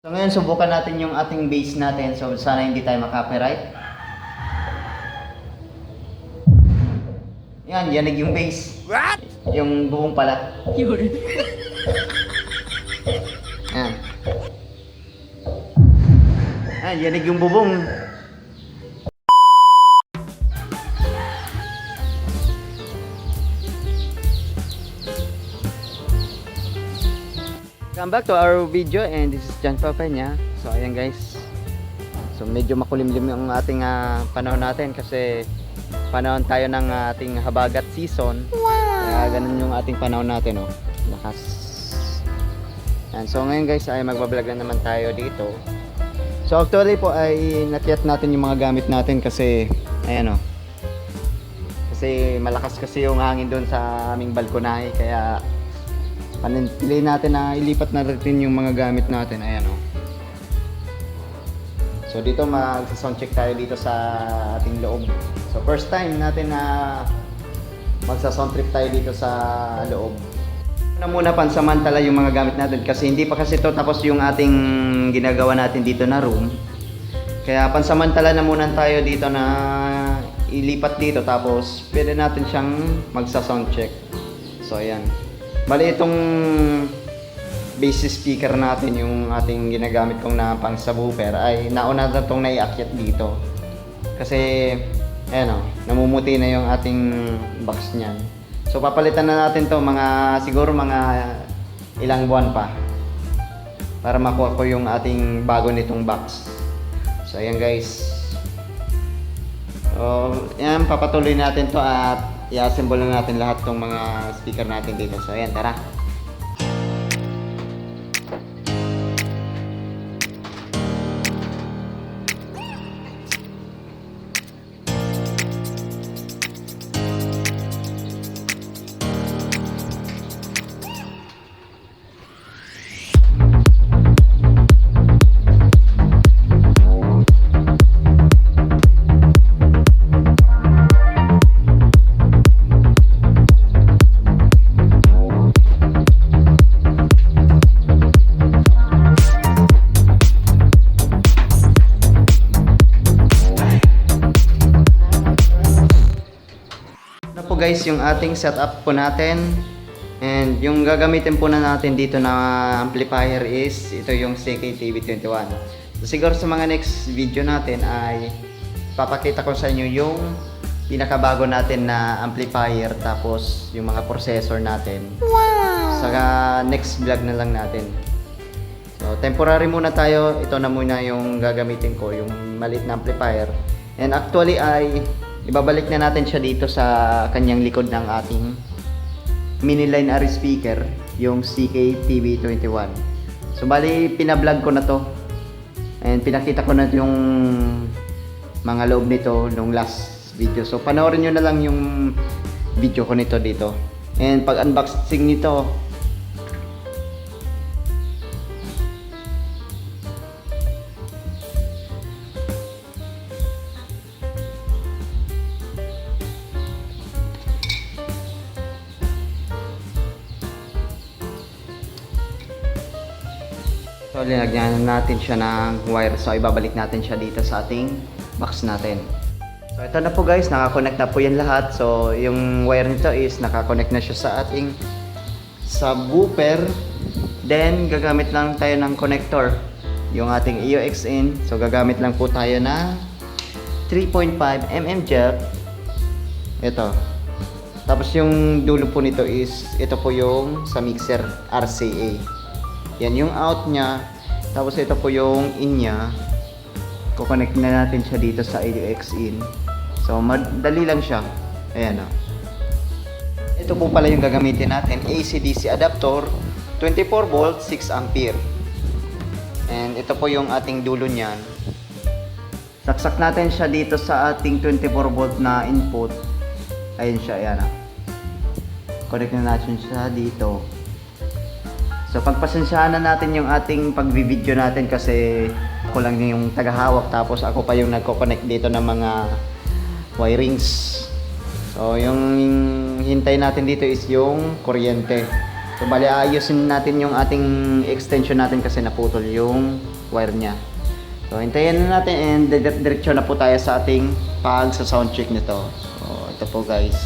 So ngayon subukan natin yung ating base natin. So sana hindi tayo makapiright. Yan, yanig yung base. What? Yung buong pala. Yun. Yan. Yan, yanig yung bubong. Welcome back to our video and this is John Papanya. So ayan guys. So medyo makulimlim yung ating ah, panahon natin kasi panahon tayo ng ating habagat season. Kaya ganun yung ating panahon natin oh. Lakas. Yan. So ngayon guys ay magbablog na naman tayo dito. So actually po ay natiyat natin yung mga gamit natin kasi ayan oh. Kasi malakas kasi yung hangin doon sa aming balkonahe kaya panintili natin na ilipat na rin yung mga gamit natin. Ayan oh. So dito magsa-sound check tayo dito sa ating loob. So first time natin na magsa-sound tayo dito sa loob. Na muna pansamantala yung mga gamit natin kasi hindi pa kasi to tapos yung ating ginagawa natin dito na room. Kaya pansamantala na muna tayo dito na ilipat dito tapos pwede natin siyang magsa-sound check. So ayan. Bali itong base speaker natin yung ating ginagamit kong na pang subwoofer ay nauna na itong naiakyat dito. Kasi ayan o, namumuti na yung ating box niyan. So papalitan na natin to mga siguro mga ilang buwan pa para makuha ko yung ating bago nitong box. So ayan guys. So yan papatuloy natin to at i-assemble na natin lahat tong mga speaker natin dito. So ayan, tara. Guys yung ating setup po natin. And yung gagamitin po na natin dito na amplifier is ito yung CKTV21. So siguro sa mga next video natin ay papakita ko sa inyo yung pinakabago natin na amplifier tapos yung mga processor natin. Wow! Sa next vlog na lang natin. So temporary muna tayo. Ito na muna yung gagamitin ko, yung maliit na amplifier. And actually ay ibabalik na natin siya dito sa kanyang likod ng ating mini line RE speaker, yung CK-TV21. So bali pinablog ko na to. And pinakita ko na yung mga loob nito nung last video. So panoorin nyo na lang yung video ko nito dito. And pag unboxing nito, So, linagyan natin siya ng wire. So, ibabalik natin siya dito sa ating box natin. So, ito na po guys. Nakakonect na po yan lahat. So, yung wire nito is nakakonect na siya sa ating subwoofer. Then, gagamit lang tayo ng connector. Yung ating EOX in. So, gagamit lang po tayo na 3.5 mm jack. Ito. Tapos yung dulo po nito is, ito po yung sa mixer RCA. Yan yung out niya. Tapos ito po yung in niya. Kukonect na natin siya dito sa AUX in. So, madali lang siya. Ayan o. Ito po pala yung gagamitin natin. AC-DC adapter. 24 volt, 6 ampere. And ito po yung ating dulo niyan. Saksak natin siya dito sa ating 24 volt na input. Ayun siya, ayan ah. Connect na natin siya dito. So pagpasensyahan na natin yung ating pagbi-video natin kasi ako lang yung tagahawak tapos ako pa yung nagko-connect dito ng mga wirings. So yung hintay natin dito is yung kuryente. So bali ayusin natin yung ating extension natin kasi naputol yung wire niya. So hintayin na natin and dire- diretso na po tayo sa ating pag sa sound check nito. So ito po guys.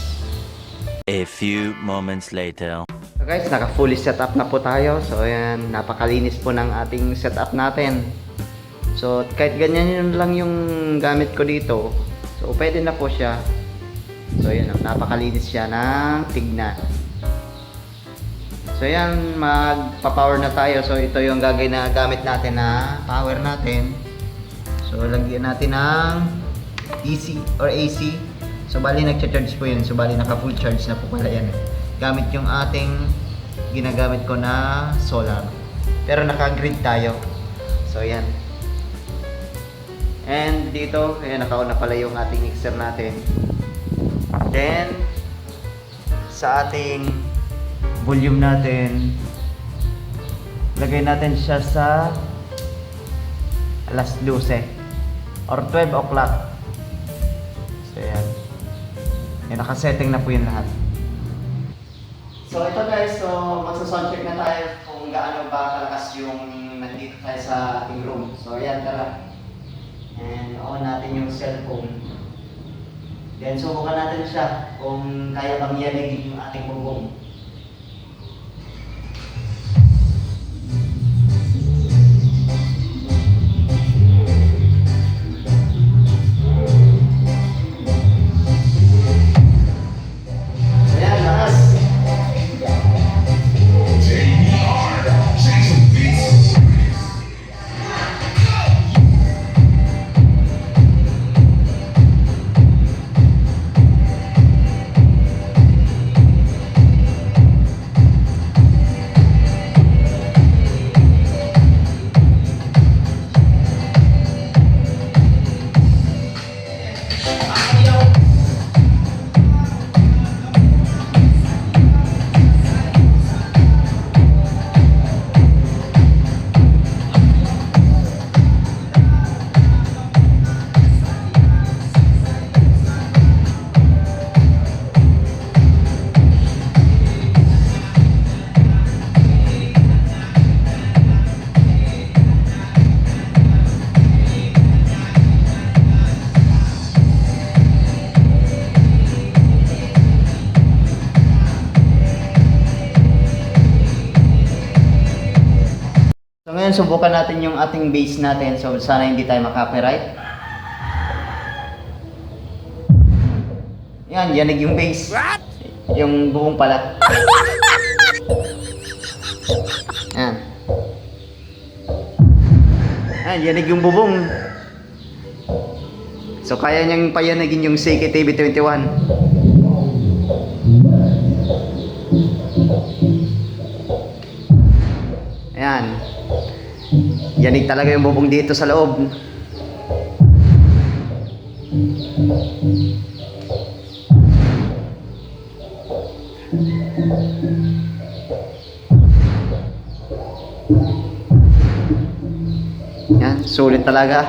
A few moments later. So guys, naka fully set up na po tayo. So ayan, napakalinis po ng ating setup natin. So kahit ganyan yun lang yung gamit ko dito. So pwede na po siya. So yun, napakalinis siya ng tignan. So yan, magpa-power na tayo. So ito yung gagawin na gamit natin na power natin. So lagyan natin ng DC or AC. So bali nagcha-charge po yun. So bali naka full charge na po pala yan. Gamit yung ating ginagamit ko na solar. Pero naka-grid tayo. So yan. And dito, ayan nakauna pala yung ating mixer natin. Then sa ating volume natin lagay natin siya sa alas 12 or 12 o'clock so yan yan nakasetting na po yun lahat so ito guys so magsa-sound check na tayo kung gaano ba kalakas yung nandito tayo sa ating room. So ayan tara. And on natin yung cellphone. Then subukan natin siya kung kaya bang yanigin yung ating bubong ngayon subukan natin yung ating base natin. So sana hindi tayo makapiright. Yan, yanig yung base. What? Yung buong pala. Yan. Yan, yanig yung bubong. So kaya niyang payanagin yung CKTV 21. Yanig talaga yung bubong dito sa loob. Yan, sulit talaga.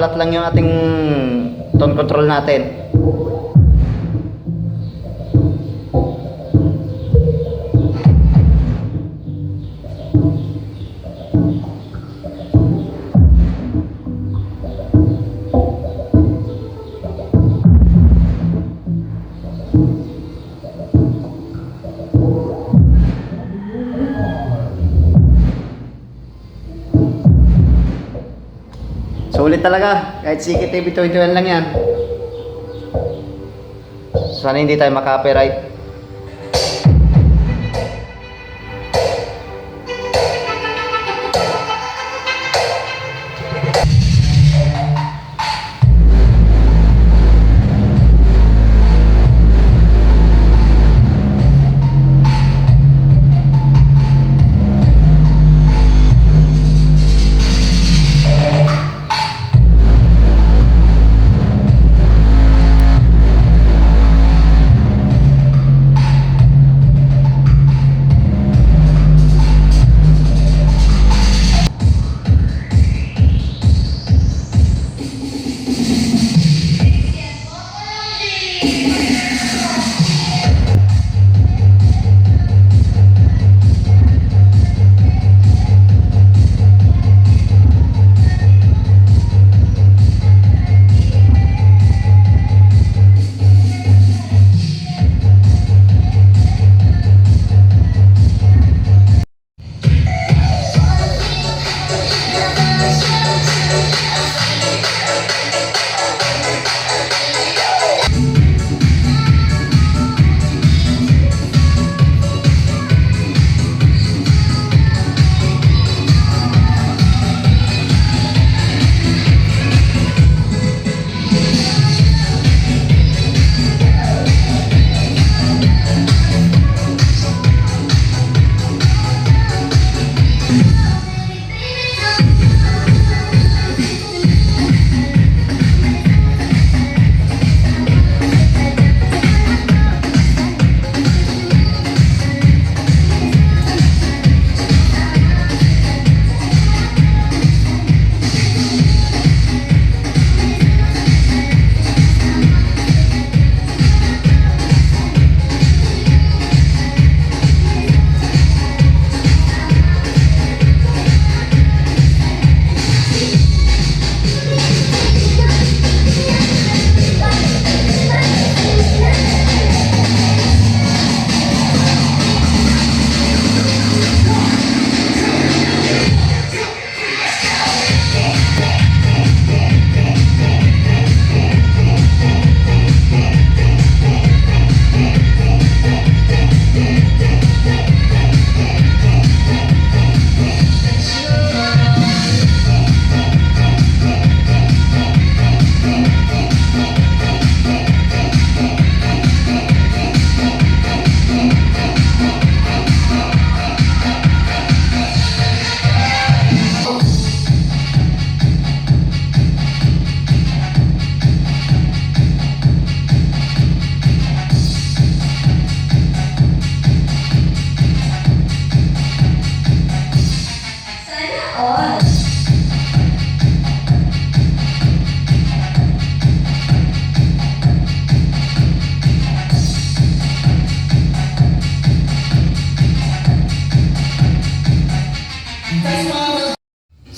Naka-flat lang yung ating tone control natin. Sulit talaga. Kahit CKTV 21 lang yan. Sana hindi tayo makapiright.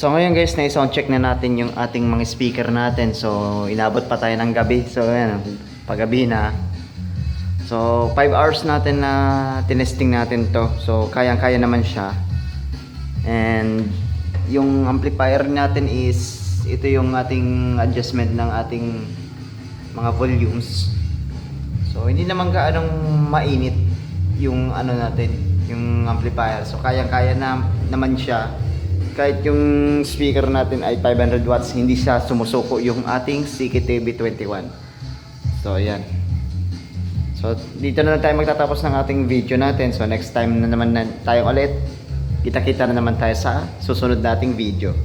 So ngayon guys, na-sound check na natin yung ating mga speaker natin. So inabot pa tayo ng gabi. So ayan, paggabi na. So 5 hours natin na tinesting natin to. So kayang-kaya naman siya. And yung amplifier natin is ito yung ating adjustment ng ating mga volumes. So hindi naman gaanong mainit yung ano natin, yung amplifier. So kayang-kaya na naman siya. Kahit yung speaker natin ay 500 watts, hindi siya sumusuko yung ating CKTV21. So ayan. So dito na lang tayo magtatapos ng ating video natin. So next time na naman na tayo ulit. Kita-kita na naman tayo sa susunod nating video.